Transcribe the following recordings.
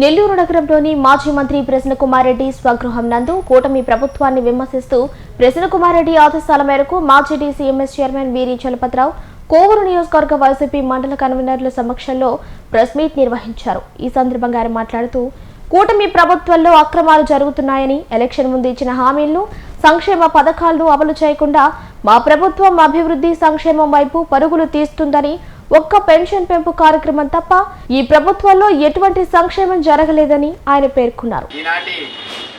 నెల్లూరు నగరంలోని మాజీ మంత్రి ప్రసన్నకుమార్రెడ్డి స్వగృహం నందు కూటమి ప్రభుత్వాన్ని విమర్శిస్తూ ప్రసన్నకుమార్ రెడ్డి ఆదేశాల మేరకు మాజీ డీసీఎంఎస్ చైర్మన్ వీరి చలపతిరావు కోవూరు నియోజకవర్గ వైసీపీ మండల కన్వీనర్ల సమక్షంలో ప్రెస్ మీట్ నిర్వహించారు. ఈ సందర్భంగా ఆయన మాట్లాడుతూ కూటమి ప్రభుత్వంలో అక్రమాలు జరుగుతున్నాయని ఎలక్షన్ ముందు ఇచ్చిన హామీలను సంక్షేమ పథకాలను అమలు చేయకుండా మా ప్రభుత్వం అభివృద్ధి సంక్షేమం వైపు పరుగులు తీస్తుందని ఒక్క పెన్షన్ పెంపు కార్యక్రమం తప్ప ఈ ప్రభుత్వంలో ఎటువంటి సంక్షేమం జరగలేదని ఆయన పేర్కొన్నారు. ఈనాటి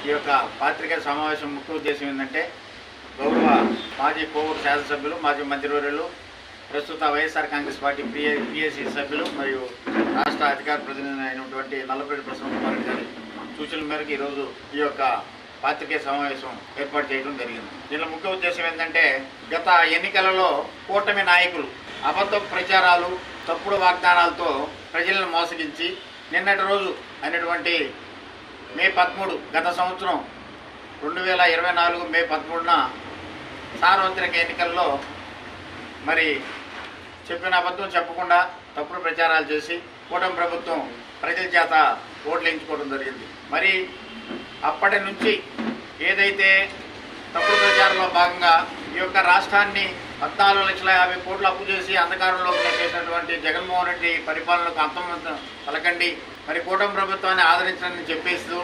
ఈ యొక్క పాత్రికేయ సమావేశం ముఖ్య ఉద్దేశం ఏంటంటే గౌరవ మాజీ కోవూరు శాసనసభ్యులు మాజీ మంత్రివర్యులు ప్రస్తుత వైఎస్ఆర్ కాంగ్రెస్ పార్టీ పిఏ పిఎస్సి సభ్యులు మరియు రాష్ట్ర అధికార ప్రతినిధి అయినటువంటి నల్లపేట ప్రసన్న కుమార్ గారి సూచనల మేరకు ఈరోజు ఈ యొక్క పాత్రికేయ సమావేశం ఏర్పాటు చేయడం జరిగింది. దీనిలో ముఖ్య ఉద్దేశం ఏంటంటే గత ఎన్నికలలో కూటమి నాయకులు అబద్ధ ప్రచారాలు తప్పుడు వాగ్దానాలతో ప్రజలను మోసగించి నిన్నటి రోజు అయినటువంటి మే పదమూడు గత సంవత్సరం రెండు వేల ఇరవై నాలుగు మే పదమూడున సార్వత్రిక ఎన్నికల్లో మరి చెప్పిన అబద్ధం చెప్పకుండా తప్పుడు ప్రచారాలు చేసి కూటమి ప్రభుత్వం ప్రజల చేత ఓట్లు ఎంచుకోవడం జరిగింది. మరి అప్పటి నుంచి ఏదైతే తప్పుడు ప్రచారంలో భాగంగా ఈ యొక్క రాష్ట్రాన్ని పద్నాలుగు లక్షల యాభై కోట్లు అప్పు చేసి అంధకారంలోకి నెట్టేసినటువంటి జగన్మోహన్ రెడ్డి పరిపాలనకు అంతం పలకండి మరి కూటమి ప్రభుత్వాన్ని ఆదరించని చెప్పేస్తూ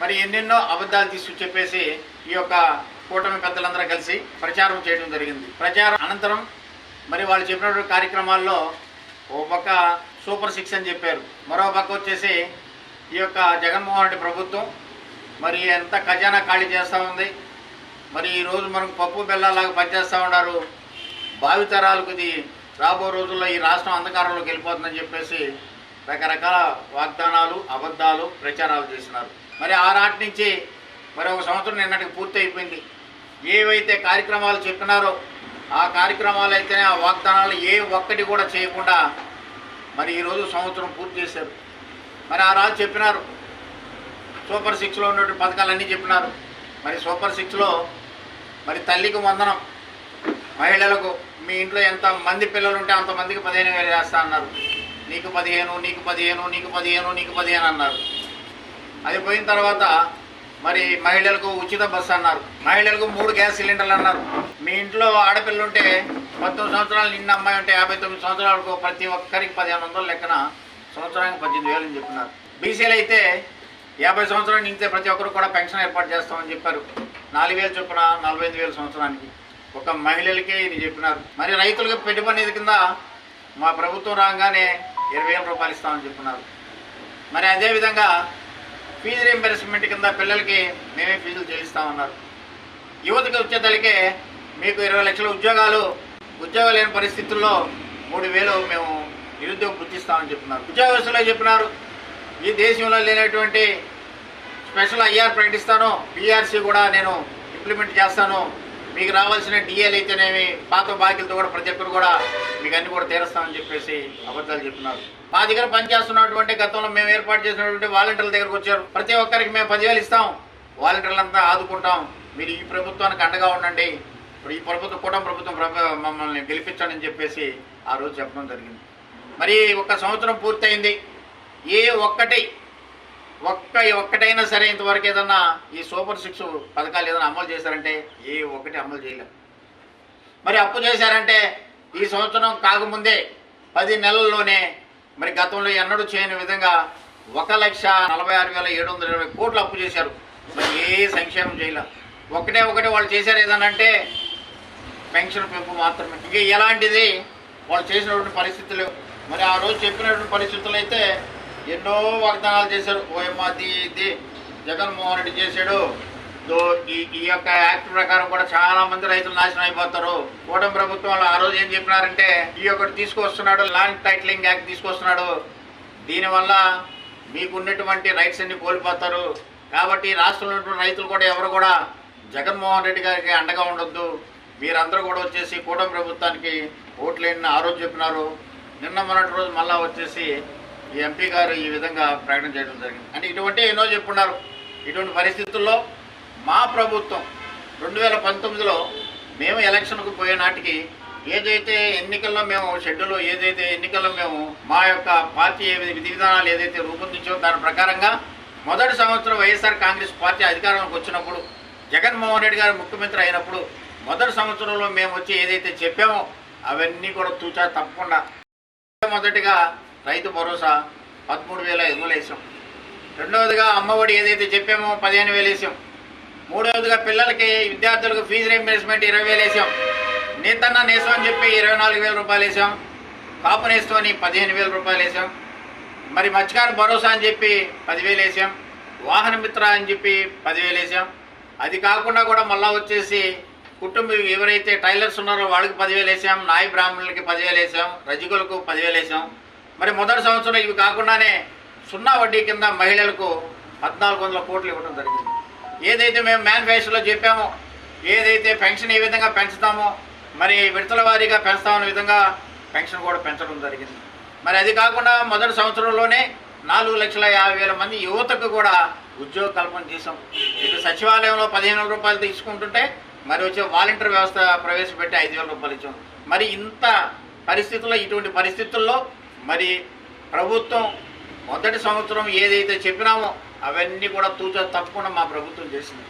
మరి ఎన్నెన్నో అబద్ధాలు తీసుకు చెప్పేసి ఈ యొక్క కూటమి పెద్దలందరూ కలిసి ప్రచారం చేయడం జరిగింది. ప్రచారం అనంతరం మరి వాళ్ళు చెప్పినటువంటి కార్యక్రమాల్లో ఓ పక్క సూపర్ సిక్స్ అని చెప్పారు. మరో పక్క వచ్చేసి ఈ యొక్క జగన్మోహన్ రెడ్డి ప్రభుత్వం మరి ఎంత ఖజానా ఖాళీ చేస్తూ ఉంది మరి ఈ రోజు మనకు పప్పు బెల్లాలాగా పనిచేస్తూ ఉన్నారు భావితరాలకు ఇది రాబో రోజుల్లో ఈ రాష్ట్రం అంధకారంలోకి వెళ్ళిపోతుందని చెప్పేసి రకరకాల వాగ్దానాలు అబద్ధాలు ప్రచారాలు చేసినారు మరి ఆ నాటి నుంచి మరి ఒక సంవత్సరం నిన్నటికి పూర్తి అయిపోయింది. ఏవైతే కార్యక్రమాలు చెప్పినారో ఆ కార్యక్రమాలు అయితేనే ఆ వాగ్దానాలు ఏ ఒక్కటి కూడా చేయకుండా మరి ఈరోజు సంవత్సరం పూర్తి చేశారు. మరి ఆ రాజు చెప్పినారు. సూపర్ సిక్స్లో ఉన్నటువంటి పథకాలన్నీ చెప్పినారు. మరి సూపర్ సిక్స్లో మరి తల్లికి వందనం మహిళలకు మీ ఇంట్లో ఎంత మంది పిల్లలు ఉంటే అంతమందికి పదిహేను వేలు చేస్తా అన్నారు. నీకు పదిహేను నీకు పదిహేను నీకు పదిహేను నీకు పదిహేను అన్నారు. అది పోయిన తర్వాత మరి మహిళలకు ఉచిత బస్సు అన్నారు. మహిళలకు మూడు గ్యాస్ సిలిండర్లు అన్నారు. మీ ఇంట్లో ఆడపిల్లలు ఉంటే పంతొమ్మిది సంవత్సరాలు నిన్న అమ్మాయి ఉంటే యాభై తొమ్మిది సంవత్సరాలకు ప్రతి ఒక్కరికి పదిహేను వందల లెక్కన సంవత్సరానికి పద్దెనిమిది వేలు అని చెప్పినారు. బీసీలు అయితే యాభై సంవత్సరాలు నిండితే ప్రతి ఒక్కరు కూడా పెన్షన్ ఏర్పాటు చేస్తామని చెప్పారు. నాలుగు వేలు చొప్పున నలభై ఐదు వేలు సంవత్సరానికి. ఒక మహిళలకే ఇది చెప్పినారు. మరి రైతులకు పెట్టుబడి నిధి కింద మా ప్రభుత్వం రాగానే ఇరవై వేల రూపాయలు ఇస్తామని చెప్పినారు. మరి అదేవిధంగా ఫీజు రీంబర్స్మెంట్ కింద పిల్లలకి మేమే ఫీజులు చెల్లిస్తామన్నారు. యువతకు వచ్చేదలికే మీకు ఇరవై లక్షల ఉద్యోగాలు ఉద్యోగాలు లేని పరిస్థితుల్లో మూడు వేలు మేము నిరుద్యోగ గుర్తిస్తామని చెప్పినారు. ఉద్యోగస్తులే చెప్పినారు. ఈ దేశంలో లేనటువంటి స్పెషల్ ఐఆర్ ప్రకటిస్తాను పిఆర్సీ కూడా నేను ఇంప్లిమెంట్ చేస్తాను. మీకు రావాల్సిన డిఏలు అయితేనేమి పాత బాకీలతో కూడా ప్రతి ఒక్కరు కూడా మీకు అన్ని కూడా తీరుస్తామని చెప్పేసి అబద్ధాలు చెప్తున్నారు మా దగ్గర పనిచేస్తున్నటువంటి గతంలో మేము ఏర్పాటు చేసినటువంటి వాలంటీర్ల దగ్గరకు వచ్చారు. ప్రతి ఒక్కరికి మేము పదివేలు ఇస్తాం. వాలంటీర్లంతా ఆదుకుంటాం. మీరు ఈ ప్రభుత్వానికి అండగా ఉండండి. ఇప్పుడు ఈ ప్రభుత్వం కూటమి ప్రభుత్వం మమ్మల్ని గెలిపించండి చెప్పేసి ఆ రోజు చెప్పడం జరిగింది. మరి ఒక సంవత్సరం పూర్తయింది. ఏ ఒక్కటి ఒక్క ఒక్కటైనా సరే ఇంతవరకు ఏదన్నా ఈ సూపర్ సిక్స్ పథకాలు ఏదైనా అమలు చేశారంటే ఏ ఒక్కటి అమలు చేయలేదు. మరి అప్పు చేశారంటే ఈ సంవత్సరం కాకముందే పది నెలల్లోనే మరి గతంలో ఎన్నడూ చేయని విధంగా ఒక లక్ష నలభై ఆరు వేల ఏడు వందల ఇరవై కోట్లు అప్పు చేశారు. మరి ఏ సంక్షేమం చేయలే ఒకటే ఒకటి వాళ్ళు చేశారు ఏదనంటే పెన్షన్ పెంపు మాత్రమే. ఇంకా ఎలాంటిది? వాళ్ళు చేసినటువంటి పరిస్థితులు మరి ఆ రోజు చెప్పినటువంటి పరిస్థితులు అయితే ఎన్నో వాగ్దానాలు చేశారు. ఓఎమ్మా ఇది ఇది జగన్మోహన్ రెడ్డి చేశాడు. ఈ ఈ యొక్క యాక్ట్ ప్రకారం కూడా చాలా మంది రైతులు నాశనం అయిపోతారు. కూటమి ప్రభుత్వం వాళ్ళు ఆ రోజు ఏం చెప్పినారంటే ఈ ఒకటి తీసుకొస్తున్నాడు ల్యాండ్ టైటిలింగ్ యాక్ట్ తీసుకొస్తున్నాడు. దీనివల్ల మీకు ఉన్నటువంటి రైట్స్ అన్ని కోల్పోతారు. కాబట్టి రాష్ట్రంలో ఉన్నటువంటి రైతులు కూడా ఎవరు కూడా జగన్మోహన్ రెడ్డి గారికి అండగా ఉండొద్దు. మీరందరూ కూడా వచ్చేసి కూటమి ప్రభుత్వానికి ఓట్లేని ఆ రోజు చెప్పినారు. నిన్న మొన్నటి రోజు మళ్ళా వచ్చేసి ఈ ఎంపీ గారు ఈ విధంగా ప్రకటన చేయడం జరిగింది. అంటే ఇటువంటి ఎన్నో చెప్పున్నారు. ఇటువంటి పరిస్థితుల్లో మా ప్రభుత్వం రెండు వేల పంతొమ్మిదిలో మేము ఎలక్షన్కు పోయే నాటికి ఏదైతే ఎన్నికల్లో మేము షెడ్యూల్ ఏదైతే ఎన్నికల్లో మేము మా యొక్క పార్టీ ఏ విధి విధానాలు ఏదైతే రూపొందించో దాని ప్రకారంగా మొదటి సంవత్సరం వైఎస్ఆర్ కాంగ్రెస్ పార్టీ అధికారంలోకి వచ్చినప్పుడు జగన్మోహన్ రెడ్డి గారు ముఖ్యమంత్రి అయినప్పుడు మొదటి సంవత్సరంలో మేము వచ్చి ఏదైతే చెప్పామో అవన్నీ కూడా తూచా తప్పకుండా మొదటిగా రైతు భరోసా పదమూడు వేల ఐదు వందలు వేసాం. రెండవదిగా అమ్మఒడి ఏదైతే చెప్పామో పదిహేను వేలు వేసాం. మూడవదిగా పిల్లలకి విద్యార్థులకు ఫీజు రీంబర్స్మెంట్ ఇరవై వేలు వేసాం. నేతన్న నేసం అని చెప్పి ఇరవై నాలుగు వేల రూపాయలు వేసాం. కాపు నేస్తం అని పదిహేను వేల రూపాయలు వేసాం. మరి మత్స్యకార భరోసా అని చెప్పి పదివేలు వేసాం. వాహన మిత్ర అని చెప్పి పదివేలు వేసాం. అది కాకుండా కూడా మళ్ళా వచ్చేసి కుటుంబం ఎవరైతే టైలర్స్ ఉన్నారో వాళ్ళకి పదివేలు వేసాం నాయ బ్రాహ్మణులకి పదివేలు వేసాం రజకులకు పదివేలు వేసాం. మరి మొదటి సంవత్సరం ఇవి కాకుండానే సున్నా వడ్డీ కింద మహిళలకు పద్నాలుగు వందల కోట్లు ఇవ్వడం జరిగింది. ఏదైతే మేము మేనిఫెస్టోలో చెప్పామో ఏదైతే పెన్షన్ ఏ విధంగా పెంచుతామో మరి విడతల వారీగా పెంచుతామనే విధంగా పెన్షన్ కూడా పెంచడం జరిగింది. మరి అది కాకుండా మొదటి సంవత్సరంలోనే నాలుగు లక్షల యాభై వేల మంది యువతకు కూడా ఉద్యోగ కల్పన చేసాం ఇటు సచివాలయంలో పదిహేను రూపాయలు తీసుకుంటుంటే మరి వచ్చే వాలంటీర్ వ్యవస్థ ప్రవేశపెట్టి ఐదు వేల రూపాయలు ఇచ్చాం. మరి ఇంత పరిస్థితుల్లో ఇటువంటి పరిస్థితుల్లో మరి ప్రభుత్వం మొదటి సంవత్సరం ఏదైతే చెప్పినామో అవన్నీ కూడా తూచ తప్పకుండా మా ప్రభుత్వం చేసింది.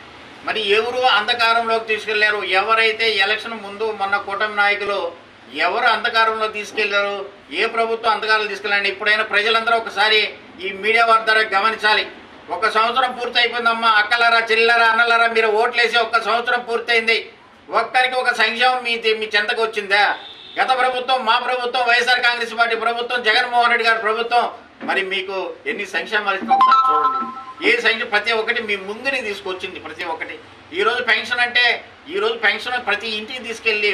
మరి ఎవరు అంధకారంలోకి తీసుకెళ్ళారు? ఎవరైతే ఎలక్షన్ ముందు మొన్న కూటమి నాయకులు ఎవరు అంధకారంలో తీసుకెళ్ళారు? ఏ ప్రభుత్వం అంధకారంలో తీసుకెళ్ళండి ఇప్పుడైనా ప్రజలందరూ ఒకసారి ఈ మీడియా వారి ద్వారా గమనించాలి. ఒక సంవత్సరం పూర్తయిపోయిందమ్మా. అక్కలరా చిల్లరా అన్నలరా మీరు ఓట్లేసి ఒక్క సంవత్సరం పూర్తయింది. ఒక్కరికి ఒక సంక్షేమం మీ మీ చెంతకు వచ్చిందా? గత ప్రభుత్వం మా ప్రభుత్వం వైఎస్ఆర్ కాంగ్రెస్ పార్టీ ప్రభుత్వం జగన్మోహన్ రెడ్డి గారి ప్రభుత్వం. మరి మీకు ఎన్ని సంక్షేమాలు చూడండి. ఏ సంక్షేమం ప్రతి ఒక్కటి మీ ముందుని తీసుకొచ్చింది ప్రతి ఒక్కటి. ఈరోజు పెన్షన్ అంటే ఈరోజు పెన్షన్ ప్రతి ఇంటికి తీసుకెళ్ళి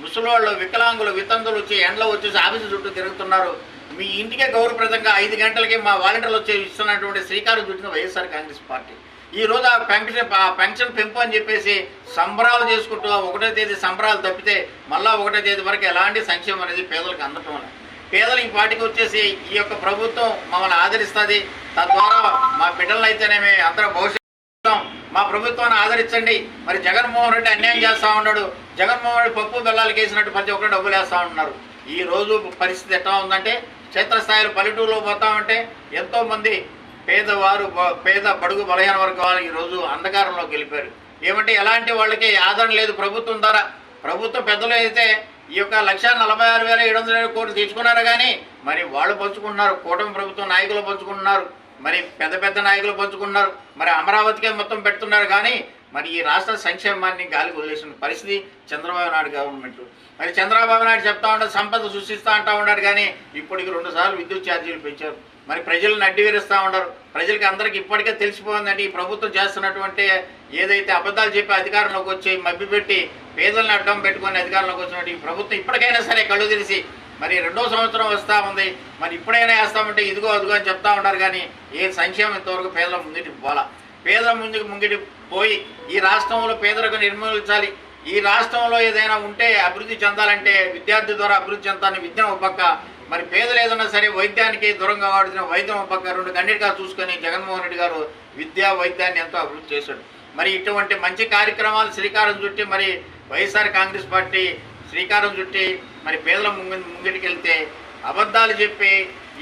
ముసలోళ్ళు వికలాంగులు వితంతులు వచ్చి ఎండలో వచ్చేసి ఆఫీసు చుట్టూ తిరుగుతున్నారు. మీ ఇంటికే గౌరవప్రదంగా ఐదు గంటలకి మా వాలంటీర్లు వచ్చి ఇస్తున్నటువంటి శ్రీకారం చుట్టిన వైఎస్ఆర్ కాంగ్రెస్ పార్టీ. ఈ రోజు ఆ పెన్షన్ ఆ పెన్షన్ పెంపు అని చెప్పేసి సంబరాలు చేసుకుంటూ ఆ ఒకటో తేదీ సంబరాలు తప్పితే మళ్ళా ఒకటో తేదీ వరకు ఎలాంటి సంక్షేమం అనేది పేదలకు అందటం లేదు పేదలు ఈ పాటికి వచ్చేసి ఈ యొక్క ప్రభుత్వం మమ్మల్ని ఆదరిస్తుంది. తద్వారా మా బిడ్డలను అయితేనేమి అందరం భవిష్యత్తు మా ప్రభుత్వాన్ని ఆదరించండి. మరి జగన్మోహన్ రెడ్డి అన్యాయం చేస్తూ ఉన్నాడు. జగన్మోహన్ రెడ్డి పప్పు బెల్లాలకు వేసినట్టు ప్రతి ఒక్కరు డబ్బులు వేస్తూ ఉన్నారు. ఈ రోజు పరిస్థితి ఎట్లా ఉందంటే క్షేత్రస్థాయిలో పల్లెటూరులో పోతామంటే ఎంతోమంది పేదవారు పేద బడుగు బలహీన వర్గాలు ఈ రోజు అంధకారంలోకి వెళ్ళిపోయారు. ఏమంటే ఎలాంటి వాళ్ళకి ఆదరణ లేదు ప్రభుత్వం ద్వారా. ప్రభుత్వం పెద్దలు అయితే ఈ యొక్క లక్ష నలభై ఆరు వేల ఏడు వందల కోట్లు తీసుకున్నారు కానీ మరి వాళ్ళు పంచుకుంటున్నారు కూటమి ప్రభుత్వం నాయకులు పంచుకుంటున్నారు మరి పెద్ద పెద్ద నాయకులు పంచుకున్నారు మరి అమరావతికే మొత్తం పెడుతున్నారు కానీ మరి ఈ రాష్ట్ర సంక్షేమాన్ని గాలికి వదిలేసిన పరిస్థితి చంద్రబాబు నాయుడు గవర్నమెంట్. మరి చంద్రబాబు నాయుడు చెప్తా ఉంటాడు సంపద సృష్టిస్తూ అంటా ఉన్నాడు కానీ ఇప్పటికి రెండు సార్లు విద్యుత్ ఛార్జీలు పెంచారు. మరి ప్రజలను అడ్డివేరుస్తూ ఉన్నారు. ప్రజలకి అందరికీ ఇప్పటికే తెలిసిపోయిందండి ఈ ప్రభుత్వం చేస్తున్నటువంటి ఏదైతే అబద్ధాలు చెప్పి అధికారంలోకి వచ్చి మభ్యపెట్టి పేదలను అడ్డం పెట్టుకొని అధికారంలోకి వచ్చినట్టు ఈ ప్రభుత్వం ఇప్పటికైనా సరే కళ్ళు తెలిసి మరి రెండో సంవత్సరం వస్తూ ఉంది. మరి ఇప్పుడైనా వేస్తామంటే ఇదిగో అదిగో అని చెప్తా ఉన్నారు కానీ ఏ సంక్షేమం ఇంతవరకు పేదల ముంగిటి పోలా. పేదల ముందుకు ముంగిటి పోయి ఈ రాష్ట్రంలో పేదలకు నిర్మూలించాలి. ఈ రాష్ట్రంలో ఏదైనా ఉంటే అభివృద్ధి చెందాలంటే విద్యార్థి ద్వారా అభివృద్ధి చెందాలని విద్య ఒక పక్క మరి పేదలు ఏదైనా సరే వైద్యానికి దూరంగా వాడుతున్న వైద్యం ఒక పక్క రెండు కన్నిటిగా చూసుకొని జగన్మోహన్ రెడ్డి గారు విద్యా వైద్యాన్ని ఎంతో అభివృద్ధి చేశాడు. మరి ఇటువంటి మంచి కార్యక్రమాలు శ్రీకారం చుట్టి మరి వైఎస్ఆర్ కాంగ్రెస్ పార్టీ శ్రీకారం చుట్టి మరి పేదల ముంగి ముంగిటికి వెళ్తే అబద్ధాలు చెప్పి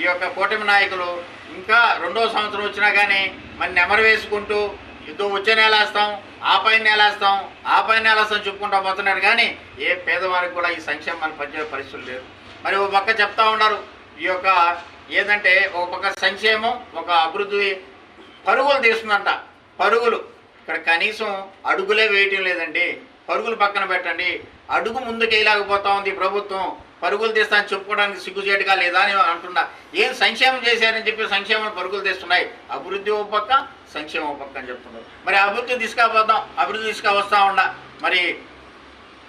ఈ యొక్క కూటమి నాయకులు ఇంకా రెండో సంవత్సరం వచ్చినా కానీ మరి నెమరు వేసుకుంటూ ఇదో వచ్చే నెల వేస్తాం ఆ పైన నెల వేస్తాం ఆ పైన నెల వేస్తాం చెప్పుకుంటా పోతున్నారు కానీ ఏ పేదవారికి కూడా ఈ సంక్షేమాన్ని పనిచేసే పరిస్థితులు లేదు మరి ఒక పక్క చెప్తా ఉన్నారు ఈ యొక్క ఏదంటే ఒక పక్క సంక్షేమం ఒక అభివృద్ధి పరుగులు తీస్తుందంట. పరుగులు. ఇక్కడ కనీసం అడుగులే వేయటం లేదండి. పరుగులు పక్కన పెట్టండి. అడుగు ముందుకు వేయలేకపోతా ఉంది ప్రభుత్వం. పరుగులు తీస్తాను చెప్పుకోవడానికి సిగ్గుచేటుగా లేదా అని అంటున్నా. ఏం సంక్షేమం చేశారని చెప్పి సంక్షేమం పరుగులు తీస్తున్నాయి. అభివృద్ధి ఒక పక్క సంక్షేమం ఒక పక్క అని చెప్తున్నారు. మరి అభివృద్ధి తీసుకుపోతాం అభివృద్ధి తీసుకువస్తా ఉన్నా. మరి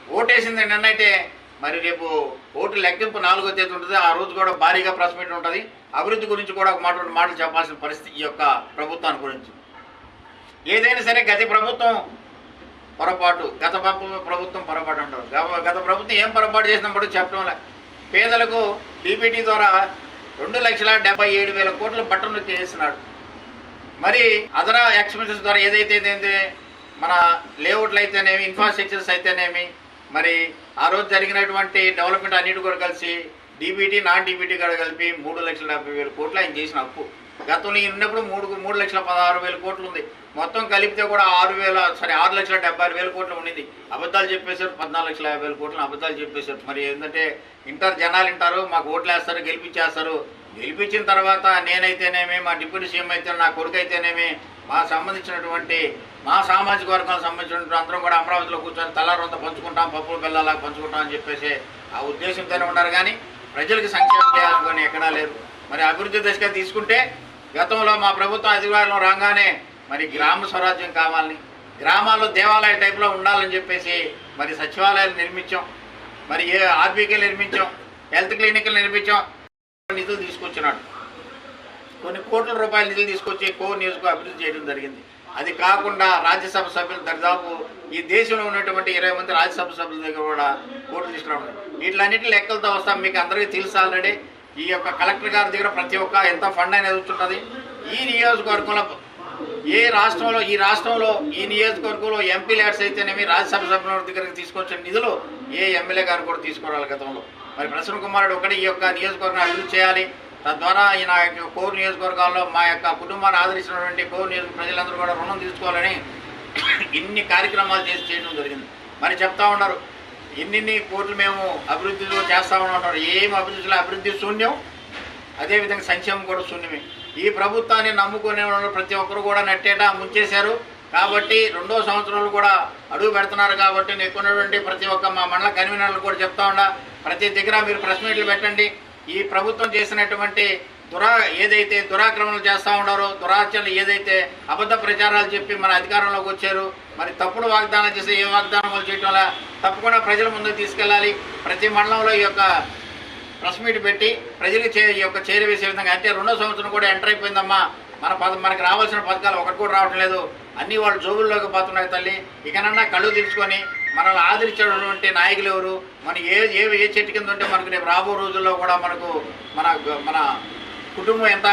ఓటేసింది నిన్నైతే మరి రేపు ఓటు లెక్కింపు నాలుగో తేదీ ఉంటుంది. ఆ రోజు కూడా భారీగా ప్రెస్ మీట్ ఉంటుంది. అభివృద్ధి గురించి కూడా ఒక మాట రెండు మాటలు చెప్పాల్సిన పరిస్థితి ఈ యొక్క ప్రభుత్వాన్ని గురించి. ఏదైనా సరే గతి ప్రభుత్వం పొరపాటు. గత ప్రభుత్వం పొరపాటు అంటారు. గత- గత ప్రభుత్వం ఏం పొరపాటు చేసినప్పుడు చెప్పడంలే పేదలకు డీపీటీ ద్వారా రెండు లక్షల డెబ్బై ఏడు వేల కోట్ల బట్టలు చేసినాడు మరి అదరా ఎక్స్పెన్సెస్ ద్వారా ఏదైతే ఏంది? మన లేఅవుట్లు అయితేనేమి ఇన్ఫ్రాస్ట్రక్చర్స్ అయితేనేమి మరి ఆ రోజు జరిగినటువంటి డెవలప్మెంట్ అన్నిటి కూడా కలిసి డీబీటీ నాన్ డీబీటీ కూడా కలిపి మూడు లక్షల డెబ్బై వేల కోట్లు ఆయన చేసిన అప్పు. గతంలో ఈయన ఉన్నప్పుడు మూడు మూడు లక్షల పదహారు వేల కోట్లు ఉంది. మొత్తం కలిపితే కూడా ఆరు వేల సరే ఆరు లక్షల డెబ్బై వేల కోట్లు ఉండింది. అబద్ధాలు చెప్పేశారు పద్నాలుగు లక్షల యాభై వేల కోట్లు అబద్ధాలు చెప్పేశారు. మరి ఏంటంటే ఇంటర్ జనాలు వింటారు మాకు ఓట్లు వేస్తారు గెలిపించేస్తారు. గెలిపించిన తర్వాత నేనైతేనేమి మా డిప్యూటీ సీఎం అయితే నా కొడుకు అయితేనేమి మా సంబంధించినటువంటి మా సామాజిక వర్గాలకు సంబంధించినటువంటి అందరం కూడా అమరావతిలో కూర్చొని తలారంత పంచుకుంటాం పప్పులు బెల్లాలా పంచుకుంటాం అని చెప్పేసి ఆ ఉద్దేశంతోనే ఉన్నారు కానీ ప్రజలకు సంక్షేమం చేయాలనుకొని ఎక్కడా లేదు. మరి అభివృద్ధి దశగా తీసుకుంటే గతంలో మా ప్రభుత్వం అధికారంలో రాగానే మరి గ్రామ స్వరాజ్యం కావాలని గ్రామాల్లో దేవాలయ టైప్లో ఉండాలని చెప్పేసి మరి సచివాలయాలు నిర్మించాం. మరి ఏ ఆర్బీకే నిర్మించాం హెల్త్ క్లినిక్లు నిర్మించాం. నిధులు తీసుకొచ్చినాడు. కొన్ని కోట్ల రూపాయల నిధులు తీసుకొచ్చి కో నియోజకవర్గం అభివృద్ధి చేయడం జరిగింది. అది కాకుండా రాజ్యసభ సభ్యులు దరిదాపు ఈ దేశంలో ఉన్నటువంటి ఇరవై మంది రాజ్యసభ సభ్యుల దగ్గర కూడా కోట్లు తీసుకురావడం వీటిలన్నిటి లెక్కలతో వస్తాం మీకు అందరికీ తెలుసు ఆల్రెడీ ఈ యొక్క కలెక్టర్ గారి దగ్గర ప్రతి ఒక్క ఎంత ఫండ్ అనేది ఉంటుంది ఈ నియోజకవర్గంలో ఏ రాష్ట్రంలో ఈ రాష్ట్రంలో ఈ నియోజకవర్గంలో ఎంపీ ల్యాడ్స్ అయితేనేమి రాజ్యసభ సభ్యుల దగ్గరికి తీసుకొచ్చిన నిధులు ఏ ఎమ్మెల్యే గారు కూడా తీసుకురావాలి గతంలో. మరి ప్రసన్న కుమారుడు ఒకటి ఈ యొక్క నియోజకవర్గం అభివృద్ధి చేయాలి. తద్వారా ఈ నా యొక్క కోర్ నియోజకవర్గాల్లో మా యొక్క కుటుంబాన్ని ఆదరించినటువంటి కోరు నియోజక ప్రజలందరూ కూడా రుణం తీసుకోవాలని ఇన్ని కార్యక్రమాలు చేసి చేయడం జరిగింది. మరి చెప్తా ఉన్నారు ఎన్నిన్ని కోట్లు మేము అభివృద్ధిలో చేస్తా ఉన్నారు ఏం అభివృద్ధిలో అభివృద్ధి శూన్యం? అదేవిధంగా సంక్షేమం కూడా శూన్యమే. ఈ ప్రభుత్వాన్ని నమ్ముకునే ప్రతి ఒక్కరు కూడా నట్టేట ముంచేశారు. కాబట్టి రెండో సంవత్సరాలు కూడా అడుగు పెడుతున్నారు కాబట్టి నేను నెక్కున్నటువంటి ప్రతి ఒక్క మా మండల కన్వీనర్లు కూడా చెప్తా ఉన్నా ప్రతి దగ్గర మీరు ప్రెస్ మీట్లు పెట్టండి. ఈ ప్రభుత్వం చేసినటువంటి దురా ఏదైతే దురాక్రమణలు చేస్తూ ఉన్నారో దురాచరణలు ఏదైతే అబద్ధ ప్రచారాలు చెప్పి మన అధికారంలోకి వచ్చారు మరి తప్పుడు వాగ్దానం చేసి ఏ వాగ్దానాలు చేయటం వల్ల తప్పకుండా ప్రజల ముందుకు తీసుకెళ్ళాలి. ప్రతి మండలంలో ఈ యొక్క ప్రెస్ మీట్ పెట్టి ప్రజలకు చే ఈ యొక్క చేరవేసే విధంగా అంటే రెండో సంవత్సరం కూడా ఎంటర్ అయిపోయిందమ్మా. మన పద మనకు రావాల్సిన పథకాలు ఒకటి కూడా రావటం లేదు. అన్నీ వాళ్ళు జోబుల్లోకి పోతున్నాయి తల్లి. ఇకనన్నా కళ్ళు తెలుసుకొని మనల్ని ఆదరించేటటువంటి నాయకులు ఎవరు? మన ఏ ఏ ఏ చెట్టు కింద ఉంటే మనకు రేపు రాబో రోజుల్లో కూడా మనకు మన మన కుటుంబం ఎంత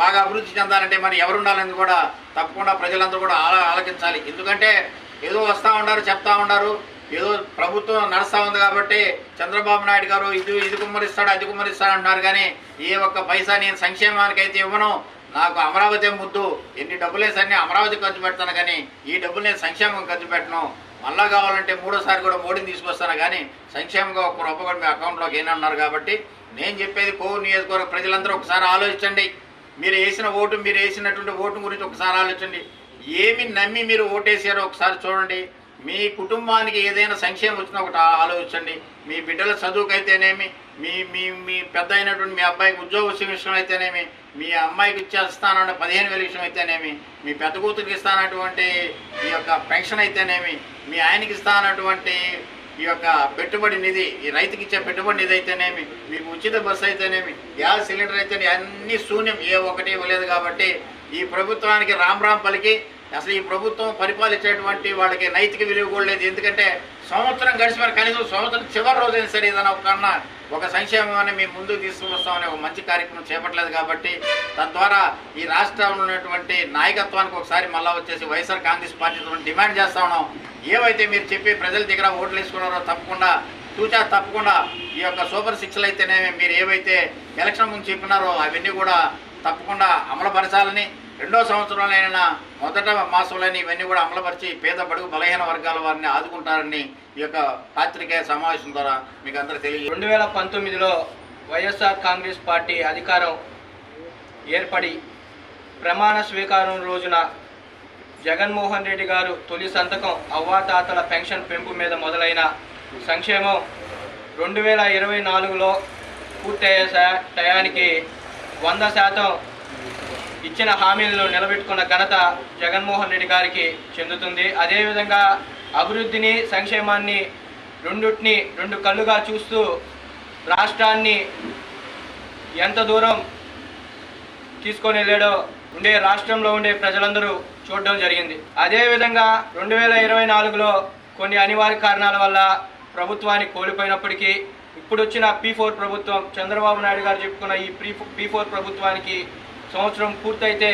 బాగా అభివృద్ధి చెందాలంటే మరి ఎవరు ఉండాలని కూడా తప్పకుండా ప్రజలందరూ కూడా ఆల ఆలోచించాలి ఎందుకంటే ఏదో వస్తూ ఉన్నారు చెప్తా ఉన్నారు. ఏదో ప్రభుత్వం నడుస్తూ ఉంది కాబట్టి చంద్రబాబు నాయుడు గారు ఇది ఇది కుమ్మరిస్తాడు అది కుమ్మరిస్తాడు అంటున్నారు. కానీ ఏ ఒక్క పైసా నేను సంక్షేమానికి అయితే ఇవ్వను. నాకు అమరావతి ముద్దు. ఎన్ని డబ్బులు వేసని అమరావతి ఖర్చు పెడతాను కానీ ఈ డబ్బులు నేను సంక్షేమం ఖర్చు పెట్టను. మళ్ళా కావాలంటే మూడోసారి కూడా మోడీని తీసుకొస్తాను కానీ సంక్షేమంగా ఒక రూపాయి కూడా మీ అకౌంట్లోకి ఏనన్నారు కాబట్టి నేను చెప్పేది కోవూరు నియోజకవర్గ ప్రజలందరూ ఒకసారి ఆలోచించండి. మీరు వేసిన ఓటు మీరు వేసినటువంటి ఓటు గురించి ఒకసారి ఆలోచించండి. ఏమి నమ్మి మీరు ఓటేసారో ఒకసారి చూడండి. మీ కుటుంబానికి ఏదైనా సంక్షేమం వచ్చినా ఒకటి ఆలోచించండి. మీ బిడ్డల చదువుకైతేనేమి మీ మీ మీ పెద్ద అయినటువంటి మీ అబ్బాయికి ఉద్యోగ విషయం అయితేనేమి మీ అమ్మాయికి ఇచ్చేస్తానంటే పదిహేను వేల విషయం అయితేనేమి మీ పెద్ద కూతురికి ఇస్తానటువంటి ఈ యొక్క పెన్షన్ అయితేనేమి మీ ఆయనకి ఇస్తానటువంటి ఈ యొక్క పెట్టుబడి నిధి ఈ రైతుకి ఇచ్చే పెట్టుబడి నిధి అయితేనేమి మీకు ఉచిత బస్సు అయితేనేమి గ్యాస్ సిలిండర్ అయితేనే అన్ని శూన్యం ఏ ఒకటి ఇవ్వలేదు కాబట్టి ఈ ప్రభుత్వానికి రామ్ రామ్ పలికి అసలు ఈ ప్రభుత్వం పరిపాలించేటువంటి వాళ్ళకి నైతిక విలువ కూడా లేదు. ఎందుకంటే సంవత్సరం గడిచి మరి కనీసం సంవత్సరం చివరి రోజైనా సరే ఏదైనా ఒక కన్నా ఒక సంక్షేమాన్ని మేము ముందుకు తీసుకువస్తామనే ఒక మంచి కార్యక్రమం చేపట్టలేదు కాబట్టి తద్వారా ఈ రాష్ట్రంలో ఉన్నటువంటి నాయకత్వానికి ఒకసారి మళ్ళా వచ్చేసి వైఎస్ఆర్ కాంగ్రెస్ పార్టీ డిమాండ్ చేస్తా ఉన్నాం. ఏవైతే మీరు చెప్పి ప్రజల దగ్గర ఓట్లు వేసుకున్నారో తప్పకుండా తూచా తప్పకుండా ఈ యొక్క సూపర్ సిక్స్లు అయితేనే మీరు ఏవైతే ఎలక్షన్ ముందు చెప్పినారో అవన్నీ కూడా తప్పకుండా అమలుపరచాలని రెండో సంవత్సరంలోనైనా మొదట మాసంలోని ఇవన్నీ కూడా అమలుపరిచి పేద బడుగు బలహీన వర్గాల వారిని ఆదుకుంటారని ఈ యొక్క పాత్రికేయ సమావేశం ద్వారా మీకు అందరూ తెలియ రెండు వేల పంతొమ్మిదిలో వైఎస్ఆర్ కాంగ్రెస్ పార్టీ అధికారం ఏర్పడి ప్రమాణ స్వీకారం రోజున జగన్మోహన్ రెడ్డి గారు తొలి సంతకం అవ్వాతాతల పెన్షన్ పెంపు మీద మొదలైన సంక్షేమం రెండు వేల ఇరవై నాలుగులో పూర్తయ్యే టయానికి వంద శాతం ఇచ్చిన హామీలను నిలబెట్టుకున్న ఘనత జగన్మోహన్ రెడ్డి గారికి చెందుతుంది. అదేవిధంగా అభివృద్ధిని సంక్షేమాన్ని రెండుటిని రెండు కళ్ళుగా చూస్తూ రాష్ట్రాన్ని ఎంత దూరం తీసుకొని వెళ్ళాడో ఉండే రాష్ట్రంలో ఉండే ప్రజలందరూ చూడడం జరిగింది. అదేవిధంగా రెండు వేల ఇరవై నాలుగులో కొన్ని అనివార్య కారణాల వల్ల ప్రభుత్వాన్ని కోల్పోయినప్పటికీ ఇప్పుడు వచ్చిన పీ ఫోర్ ప్రభుత్వం చంద్రబాబు నాయుడు గారు చెప్పుకున్న ఈ ప్రీ పీ ఫోర్ ప్రభుత్వానికి సంవత్సరం పూర్తయితే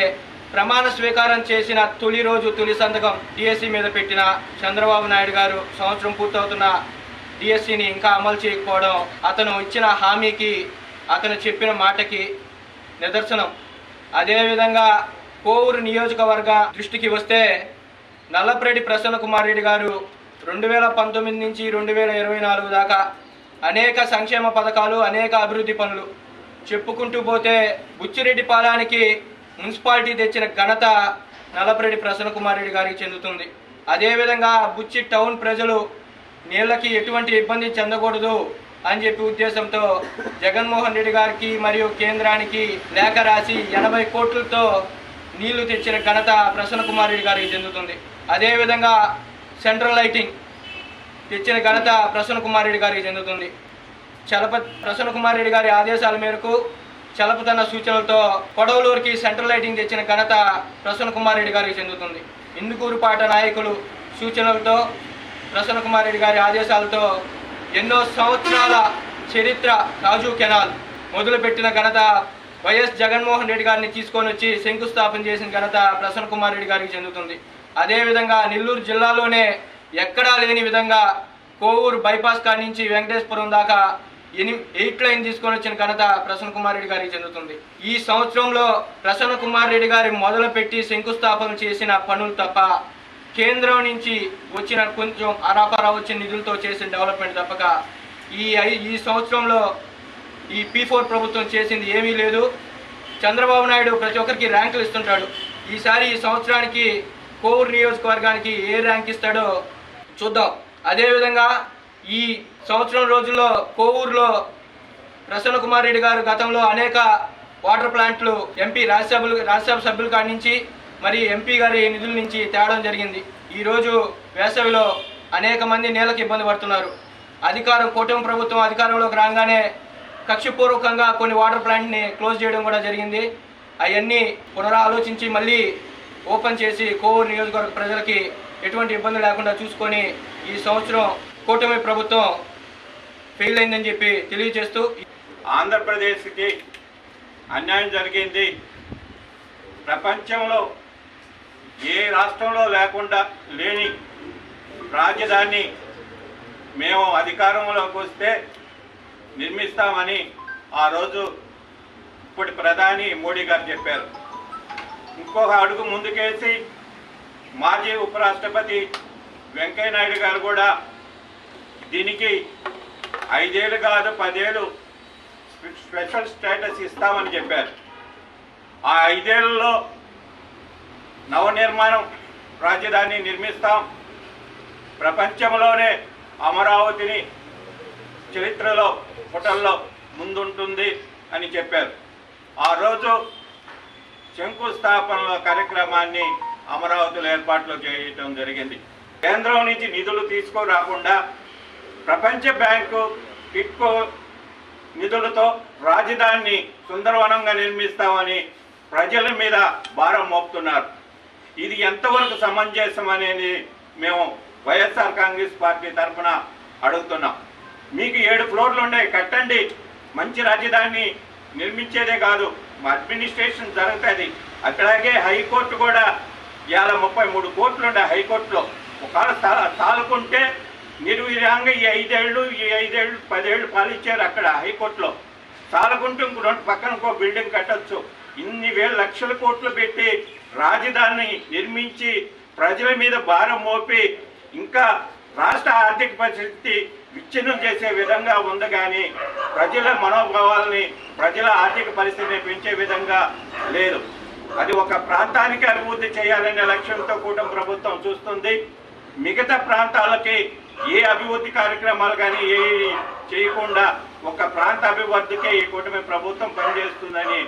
ప్రమాణ స్వీకారం చేసిన తొలి రోజు తొలి సంతకం డిఎస్సి మీద పెట్టిన చంద్రబాబు నాయుడు గారు సంవత్సరం పూర్తవుతున్న డిఎస్సిని ఇంకా అమలు చేయకపోవడం అతను ఇచ్చిన హామీకి అతను చెప్పిన మాటకి నిదర్శనం. అదేవిధంగా కోవూరు నియోజకవర్గ దృష్టికి వస్తే నల్లప్రెడ్డి ప్రసన్న కుమార్ రెడ్డి గారు రెండు వేల పంతొమ్మిది నుంచి రెండు వేల ఇరవై నాలుగు దాకా అనేక సంక్షేమ పథకాలు అనేక అభివృద్ధి పనులు చెప్పుకుంటూ పోతే బుచ్చిరెడ్డి పాలానికి మున్సిపాలిటీ తెచ్చిన ఘనత నల్లపరెడ్డి ప్రసన్న కుమార్ రెడ్డి గారికి చెందుతుంది. అదేవిధంగా బుచ్చి టౌన్ ప్రజలు నీళ్ళకి ఎటువంటి ఇబ్బంది చెందకూడదు అని చెప్పి ఉద్దేశంతో జగన్మోహన్ రెడ్డి గారికి మరియు కేంద్రానికి లేఖ రాసి ఎనభై కోట్లతో నీళ్ళు తెచ్చిన ఘనత ప్రసన్న కుమార్ రెడ్డి గారికి చెందుతుంది. అదేవిధంగా సెంట్రల్ లైటింగ్ తెచ్చిన ఘనత ప్రసన్న కుమార్ రెడ్డి గారికి చెందుతుంది. చలప ప్రసన్న కుమార్ రెడ్డి గారి ఆదేశాల మేరకు చలపతన్న సూచనలతో కొడవలూరుకి సెంట్రల్ లైటింగ్ తెచ్చిన ఘనత ప్రసన్న కుమార్ రెడ్డి గారికి చెందుతుంది. ఇందుకూరుపాట నాయకులు సూచనలతో ప్రసన్న కుమార్ రెడ్డి గారి ఆదేశాలతో ఎన్నో సంవత్సరాల చరిత్ర రాజు కెనాల్ మొదలుపెట్టిన ఘనత వైఎస్ జగన్మోహన్ రెడ్డి గారిని తీసుకొని వచ్చి శంకుస్థాపన చేసిన ఘనత ప్రసన్న కుమార్ రెడ్డి గారికి చెందుతుంది. అదేవిధంగా నెల్లూరు జిల్లాలోనే ఎక్కడా లేని విధంగా కోవూరు బైపాస్ కాడి నుంచి వెంకటేశ్వరం దాకా ఎని ఎయిట్ లైన్ తీసుకొని వచ్చిన ఘనత ప్రసన్న కుమార్ రెడ్డి గారికి చెందుతుంది. ఈ సంవత్సరంలో ప్రసన్న కుమార్ రెడ్డి గారి మొదలుపెట్టి శంకుస్థాపన చేసిన పనులు తప్ప కేంద్రం నుంచి వచ్చిన కొంచెం అరాపరా వచ్చిన నిధులతో చేసిన డెవలప్మెంట్ తప్పక ఈ ఐ- ఈ సంవత్సరంలో ఈ పీ ఫోర్ ప్రభుత్వం చేసింది ఏమీ లేదు. చంద్రబాబు నాయుడు ప్రతి ఒక్కరికి ర్యాంకులు ఇస్తుంటాడు. ఈసారి ఈ సంవత్సరానికి కోవూరు నియోజకవర్గానికి ఏ ర్యాంక్ ఇస్తాడో చూద్దాం. అదేవిధంగా ఈ సంవత్సరం రోజుల్లో కోవూరులో ప్రసన్న కుమార్ రెడ్డి గారు గతంలో అనేక వాటర్ ప్లాంట్లు ఎంపీ రాజ్యసభలు రాజ్యసభ సభ్యుల కాడి నుంచి మరి ఎంపీ గారి నిధుల నుంచి తేవడం జరిగింది. ఈరోజు వేసవిలో అనేక మంది నీళ్ళకి ఇబ్బంది పడుతున్నారు. అధికారం కూటమి ప్రభుత్వం అధికారంలోకి రాగానే కక్షపూర్వకంగా కొన్ని వాటర్ ప్లాంట్ని క్లోజ్ చేయడం కూడా జరిగింది. అవన్నీ పునరాలోచించి మళ్ళీ ఓపెన్ చేసి కోవూరు నియోజకవర్గ ప్రజలకి ఎటువంటి ఇబ్బంది లేకుండా చూసుకొని ఈ సంవత్సరం కూటమి ప్రభుత్వం ఫెయిల్ అయిందని చెప్పి తెలియజేస్తూ ఆంధ్రప్రదేశ్కి అన్యాయం జరిగింది. ప్రపంచంలో ఏ రాష్ట్రంలో లేకుండా లేని రాజధాని మేము అధికారంలోకి వస్తే నిర్మిస్తామని ఆ రోజు ఇప్పటి ప్రధాని మోడీ గారు చెప్పారు. ఇంకొక అడుగు ముందుకేసి మాజీ ఉపరాష్ట్రపతి వెంకయ్యనాయుడు గారు కూడా దీనికి ఐదేళ్ళు కాదు పదేళ్ళు స్పెషల్ స్టేటస్ ఇస్తామని చెప్పారు. ఆ ఐదేళ్ళలో నవనిర్మాణం రాజధాని నిర్మిస్తాం. ప్రపంచంలోనే అమరావతిని చరిత్రలో పుటల్లో ముందుంటుంది అని చెప్పారు. ఆ రోజు శంకుస్థాపనల కార్యక్రమాన్ని అమరావతిలో ఏర్పాట్లు చేయటం జరిగింది. కేంద్రం నుంచి నిధులు తీసుకురాకుండా ప్రపంచ బ్యాంకు టిట్కో నిధులతో రాజధానిని సుందరవనంగా నిర్మిస్తామని ప్రజల మీద భారం మోపుతున్నారు. ఇది ఎంతవరకు సమంజసం అనేది మేము వైఎస్ఆర్ కాంగ్రెస్ పార్టీ తరఫున అడుగుతున్నాం. మీకు ఏడు ఫ్లోర్లు ఉన్నాయి కట్టండి. మంచి రాజధాని నిర్మించేదే కాదు మా అడ్మినిస్ట్రేషన్ జరుగుతుంది. అట్లాగే హైకోర్టు కూడా ఇవాళ ముప్పై మూడు కోట్లు ఉండే హైకోర్టులో. ఒకవేళ తా- తాలుకుంటే నిర్వీర్యంగా ఈ ఐదేళ్ళు ఈ ఐదేళ్ళు పదేళ్ళు పాలించారు అక్కడ హైకోర్టులో. చాలకుంటే ఇంకో రెండు పక్కన ఇంకో బిల్డింగ్ కట్టొచ్చు. ఇన్ని వేల లక్షల కోట్లు పెట్టి రాజధాని నిర్మించి ప్రజల మీద భారం మోపి ఇంకా రాష్ట్ర ఆర్థిక పరిస్థితి విచ్ఛిన్నం చేసే విధంగా ఉంది కానీ ప్రజల మనోభావాలని ప్రజల ఆర్థిక పరిస్థితిని పెంచే విధంగా లేదు. అది ఒక ప్రాంతానికి అభివృద్ధి చేయాలనే లక్ష్యంతో కూటమి ప్రభుత్వం చూస్తుంది. మిగతా ప్రాంతాలకి ఏ అభివృద్ధి కార్యక్రమాలు కానీ ఏ చేయకుండా ఒక ప్రాంత అభివృద్ధికే ఈ కూటమి ప్రభుత్వం పనిచేస్తుందని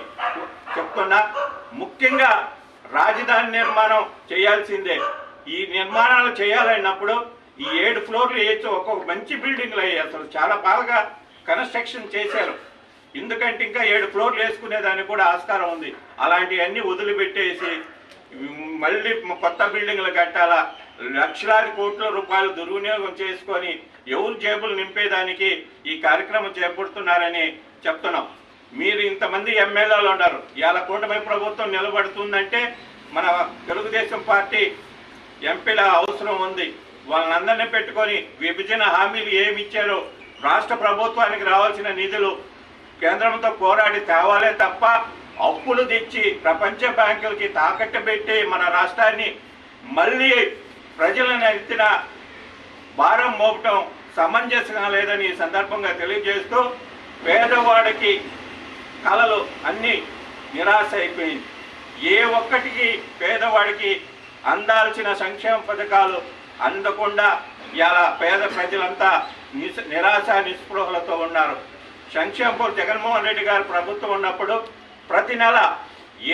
చెప్తున్నా. ముఖ్యంగా రాజధాని నిర్మాణం చేయాల్సిందే. ఈ నిర్మాణాలు చేయాలన్నప్పుడు ఈ ఏడు ఫ్లోర్లు వేయచ్చు. ఒక్కొక్క మంచి బిల్డింగ్లు అయ్యాయి. అసలు చాలా బాగా కన్స్ట్రక్షన్ చేశారు. ఎందుకంటే ఇంకా ఏడు ఫ్లోర్లు వేసుకునేదానికి కూడా ఆస్కారం ఉంది. అలాంటివన్నీ వదిలిపెట్టేసి మళ్ళీ కొత్త బిల్డింగ్లు కట్టాలా? లక్షలాది కోట్ల రూపాయలు దుర్వినియోగం చేసుకొని ఎవరు జేబులు నింపేదానికి ఈ కార్యక్రమం చేపడుతున్నారని చెప్తున్నాం. మీరు ఇంతమంది ఎమ్మెల్యేలు ఉన్నారు. ఇవాళ కూటమి ప్రభుత్వం నిలబడుతుందంటే మన తెలుగుదేశం పార్టీ ఎంపీల అవసరం ఉంది. వాళ్ళందరినీ పెట్టుకొని విభజన హామీలు ఏమి ఇచ్చారో రాష్ట్ర ప్రభుత్వానికి రావాల్సిన నిధులు కేంద్రంతో పోరాడి తేవాలే తప్ప అప్పులు తెచ్చి ప్రపంచ బ్యాంకులకి తాకట్టు పెట్టి మన రాష్ట్రాన్ని మళ్ళీ ప్రజలను ఎత్తిన భారం మోపటం సమంజసంగా లేదని ఈ సందర్భంగా తెలియజేస్తూ పేదవాడికి కళలు అన్నీ నిరాశ అయిపోయింది. ఏ ఒక్కటికి పేదవాడికి అందాల్సిన సంక్షేమ పథకాలు అందకుండా ఇలా పేద ప్రజలంతా నిస్ నిరాశ నిస్పృహలతో ఉన్నారు. సంక్షేమం జగన్మోహన్ రెడ్డి గారు ప్రభుత్వం ఉన్నప్పుడు ప్రతి నెల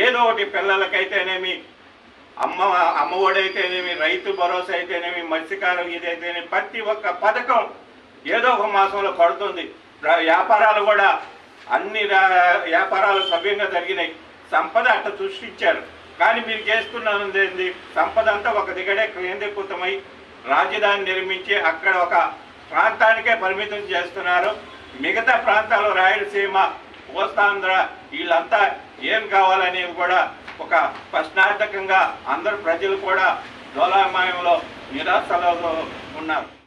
ఏదో ఒకటి పిల్లలకైతేనేమి అమ్మ అమ్మఒడైతేనేమి రైతు భరోసా అయితేనేమి మత్స్యకారం ఇదైతేనేమి ప్రతి ఒక్క పథకం ఏదో ఒక మాసంలో పడుతుంది. వ్యాపారాలు కూడా అన్ని వ్యాపారాలు సవ్యంగా జరిగినాయి. సంపద అట్ట సృష్టించారు. కానీ మీరు చేస్తున్నది ఏంది? సంపద అంతా ఒక దిగడే కేంద్రీకృతమై రాజధాని నిర్మించి అక్కడ ఒక ప్రాంతానికే పరిమితం చేస్తున్నారు. మిగతా ప్రాంతాలు రాయలసీమ కోస్తాంధ్ర వీళ్ళంతా ఏం కావాలనేవి కూడా ఒక ప్రశ్నార్థకంగా అందరు ప్రజలు కూడా డోలామాయంలో నిరాశలో ఉన్నారు.